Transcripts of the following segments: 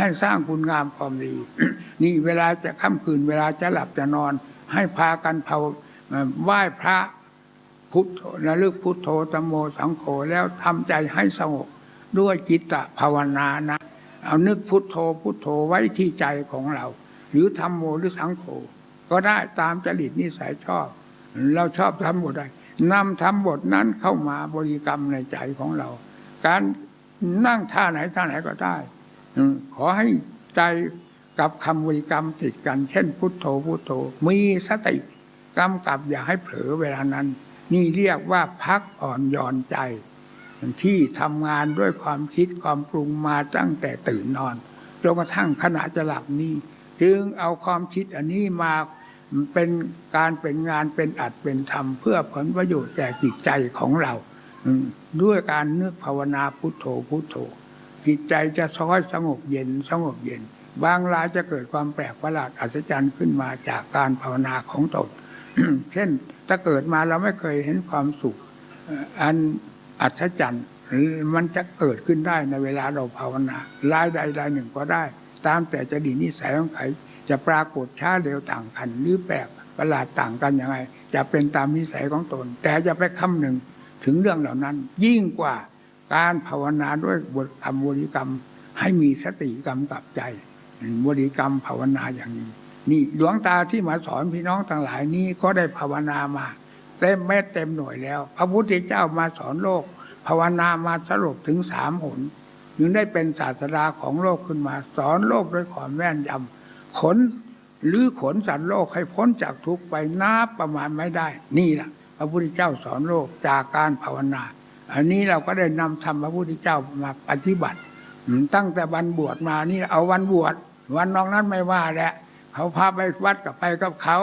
ให้สร้างคุณงามความดี นี่เวลาจะค่ำคืน เวลาจะหลับจะนอน ให้พากันเผาไหว้พระพุทโธระลึกพุทโธตมโมสังโฆแล้วทำใจให้สงบด้วยจิตตภาวนานะ เอานึกพุทโธพุทโธไว้ที่ใจของเรา หรือธรรมโมหรือสังโฆก็ได้ตามจริตนิสัยชอบ เราชอบทำบทใดนำทำบทนั้นเข้ามาบริกรรมในใจของเรา การนั่งท่าไหนท่าไหนก็ได้ ขอให้ใจกับคำบริกรรมติดกัน เช่น พุทโธพุทโธ มีสติกำกับอย่าให้เผลอเวลานั้น นี่เรียกว่าพักอ่อนหย่อนใจ ที่ทำงานด้วยความคิดความปรุงมาตั้งแต่ตื่นนอนจนกระทั่งขณะจะหลับนี้จึงเอาความคิดอันนี้มาเป็นการเป็นงานเป็นอัดเป็นธรรมเพื่อผลประโยชน์แก่จิตใจของเราด้วยการนึกภาวนาพุทโธพุทโธ จิตใจจะซ้อยสงบเย็นสงบเย็น บางรายจะเกิดความแปลกประหลาดอัศจรรย์ขึ้นมาจากการภาวนาของตนเช่นถ้าเกิดมาเราไม่เคยเห็นความสุข อันอัศจรรย์มันจะเกิดขึ้นได้ในเวลาเราภาวนารายใดรายหนึ่งก็ได้ ตามแต่จะดีนิสัยของใครจะปรากฏช้าเร็วต่างกัน หรือแปลกประหลาดต่างกันยังไง จะเป็นตามนิสัยของตน แต่จะไปคำหนึ่งถึงเรื่องเหล่านั้น ยิ่งกว่า การภาวนาด้วยบทคำบริกรรม ให้มีสติกำกับใจบริกรรมภาวนาอย่างนี้ นี่หลวงตาที่มาสอนพี่น้องทั้งหลายนี้ก็ได้ภาวนามาเต็มเม็ดเต็มหน่วยแล้ว พระพุทธเจ้ามาสอนโลก ภาวนามาสรุปถึงสามหนจึงได้เป็นศาสดาของโลกขึ้นมา สอนโลกด้วยความแม่นยำขนหรือขนสัตว์โลกให้พ้นจากทุกไปนับประมาณไม่ได้ นี่แหละพระพุทธเจ้าสอนโลกจากการภาวนา อันนี้เราก็ได้นำธรรมพระพุทธเจ้ามาปฏิบัติตั้งแต่วันบวชมานี่เอาวันบวชวันนอกนั้นไม่ว่าแหละเขาพาไปวัดกับไปกับเขา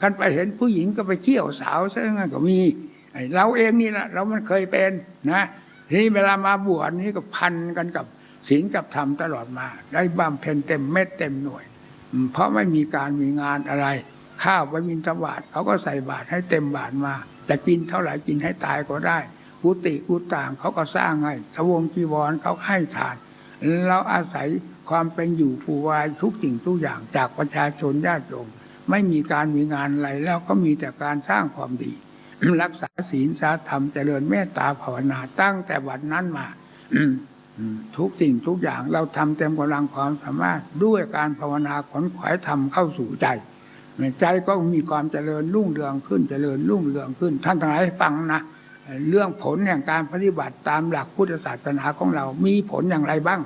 กันไปเห็นผู้หญิงก็ไปเที่ยวสาวซะงั้นก็มีเราเองนี่แหละเรามันเคยเป็นนะทีนี้เวลามาบวชนี้ก็พันกันกับศีลกับธรรมตลอดมา ได้บำเพ็ญเต็มเม็ดเต็มหน่วย เพราะไม่มีการมีงานอะไร ข้าวไปมินทบาทเขาก็ใส่บาตรให้เต็มบาตรมาจะกินเท่าไหร่กินให้ตายก็ได้ กุฏิกุต่างเขาก็สร้างให้สวงจีวรเขาให้ทาน เราอาศัยความเป็นอยู่ผู้วายทุกสิ่งทุกอย่างจากประชาชนญาติโยมไม่มีการมีงานอะไรแล้วก็มีแต่การสร้างความดี รักษาศีลสาธรรมเจริญเมตตาภาวนาตั้งแต่วันนั้นมาทุกสิ่งทุกอย่างเราทำเต็มกำลังความสามารถด้วยการภาวนาขนขวายธรรมเข้าสู่ใจ ใจก็มีความเจริญรุ่งเรืองขึ้นเจริญรุ่งเรืองขึ้น ท่านทั้งหลายฟังนะ เรื่องผลแห่งการปฏิบัติตามหลักพุทธศาสนาของเรา มีผลอย่างไรบ้าง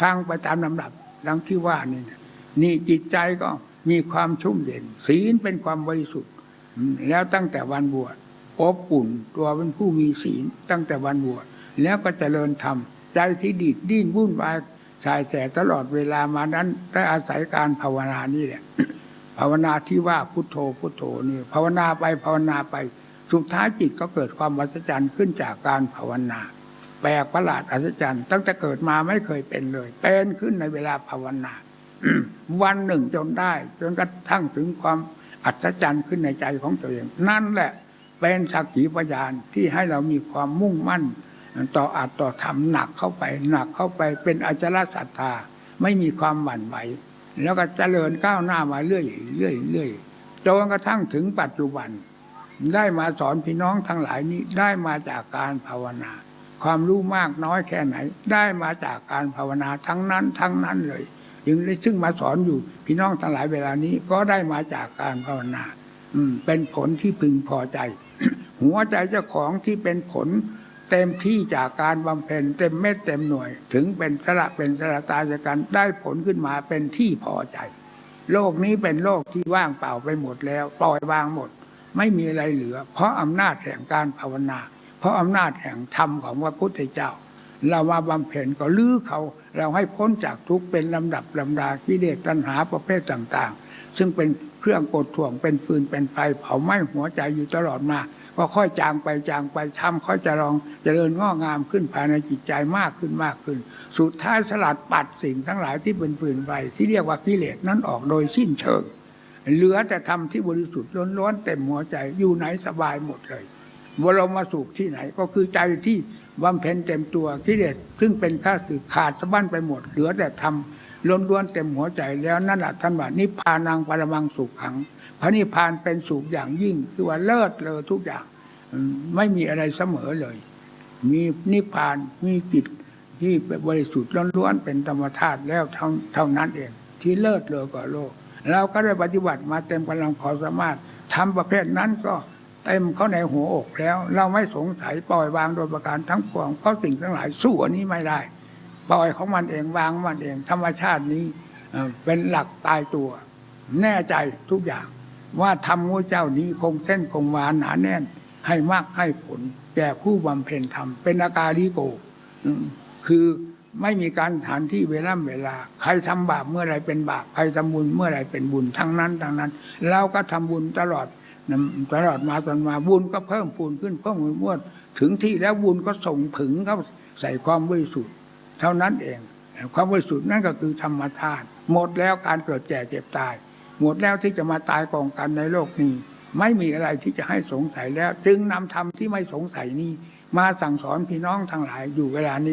ฟังไปตามลำดับดังที่ว่านี่นี่จิตใจก็มีความชุ่มเย็น ศีลเป็นความบริสุทธิ์ แล้วตั้งแต่วันบวชอบอุ่นตัวเป็นผู้มีศีลตั้งแต่วันบวชแล้วก็เจริญธรรม ใจที่ดีดดิ้นวุ่นวายสายแสตลอดเวลามานั้นได้อาศัยการภาวนานี่แหละ ภาวนาที่ว่าพุทโธพุทโธนี่ ภาวนาไปภาวนาไป สุดท้ายจิตก็เกิดความวัศจรรย์ขึ้นจากการภาวนา แปลกประหลาดอัศจรรย์ ตั้งแต่เกิดมาไม่เคยเป็นเลย เป็นขึ้นในเวลาภาวนาวันหนึ่งจนได้ จนกระทั่งถึงความอัศจรรย์ขึ้นในใจของตัวเอง นั่นแหละเป็นสักขีพยานที่ให้เรามีความมุ่งมั่น ต่ออาจต่อทำหนักเข้าไปหนักเข้าไปเป็นอจลศรัทธาไม่มีความหวั่นไหวแล้วก็เจริญก้าวหน้ามาเรื่อยเรื่อยเรื่อยจนกระทั่งถึงปัจจุบัน ได้มาสอนพี่น้องทั้งหลายนี้ได้มาจากการภาวนา ความรู้มากน้อยแค่ไหน ได้มาจากการภาวนาทั้งนั้นทั้งนั้นเลยจึงได้ซึ่งมาสอนอยู่พี่น้องทั้งหลายเวลานี้ก็ได้มาจากการภาวนา อืม เป็นผลที่พึงพอใจ หัวใจเจ้าของที่เป็นผลเต็มที่จากการบำเพ็ญเต็มเม็ดเต็มหน่วย ถึงเป็นสละเป็นสละตายจากการได้ผลขึ้นมาเป็นที่พอใจ โลกนี้เป็นโลกที่ว่างเปล่าไปหมดแล้ว ปล่อยวางหมด ไม่มีอะไรเหลือ เพราะอำนาจแห่งการภาวนา เพราะอำนาจแห่งธรรมของพระพุทธเจ้า เรามาบำเพ็ญก็ลื้อเขาเราให้พ้นจากทุกเป็นลำดับลำดากิเลสตัณหาประเภทต่างๆ ซึ่งเป็นเครื่องกดถ่วงเป็นฟืนเป็นไฟเผาไหม้หัวใจอยู่ตลอดมาก็ค่อยจางไปจางไปทำค่อยจะลองเจริญงอกงามขึ้นภายในจิตใจมากขึ้นมากขึ้น สุดท้ายสลัดปัดสิ่งทั้งหลายที่เป็นฟืนไฟที่เรียกว่ากิเลสนั้นออกโดยสิ้นเชิง เหลือแต่ทำที่บริสุทธิ์ล้วนๆเต็มหัวใจอยู่ไหนสบายหมดเลยบรมาสุขที่ไหนก็คือใจที่บำเพ็ญเต็มตัวกิเลสซึ่งเป็นข้าศึกขาดสะบั้นไปหมด เหลือแต่ทำล้วนๆเต็มหัวใจแล้วนั่นแหละท่านว่านิพพานังปรมังสุขขังพระนิพพานเป็นสุขอย่างยิ่ง คือว่าเลิศเลอทุกอย่าง ไม่มีอะไรเสมอเลย มีนิพพานมีจิตที่บริสุทธิ์ล้วนๆเป็นธรรมธาตุแล้วเท่านั้นเอง ที่เลิศเลอกว่าโลก เราก็ได้ปฏิบัติมาเต็มกำลังความสามารถทำประเภทนั้นก็เต็มเข้าในหัวอกแล้ว เราไม่สงสัยปล่อยวางโดยประการทั้งปวงเพราะสิ่งทั้งหลายสู้อันนี้ไม่ได้ ปล่อยของมันเองวางมันเอง ธรรมชาตินี้เป็นหลักตายตัว แน่ใจทุกอย่าง ว่าธรรมของเจ้านี้คงเส้นคงวาหนาแน่น ให้มากให้ผลแก่ผู้บำเพ็ญธรรมเป็นอาการลิโกคือ ไม่มีการฐานที่เวลาเวลา ใครทำบาปเมื่อไรเป็นบาป ใครทำบุญเมื่อไรเป็นบุญทั้งนั้นทั้งนั้น เราก็ทำบุญตลอดตลอดมาตลอดมาบุญก็เพิ่มพูนขึ้นเพิ่มพูนมวดถึงที่แล้วบุญก็ส่งถึงเข้าใส่ความบริสุทธิ์เท่านั้นเอง ความบริสุทธิ์นั่นก็คือธรรมธาตุหมดแล้วการเกิดแก่เจ็บตาย หมดแล้วที่จะมาตายกองกันในโลกนี้ ไม่มีอะไรที่จะให้สงสัยแล้ว จึงนำธรรมที่ไม่สงสัยนี้มาสั่งสอนพี่น้องทั้งหลายอยู่เวลานี้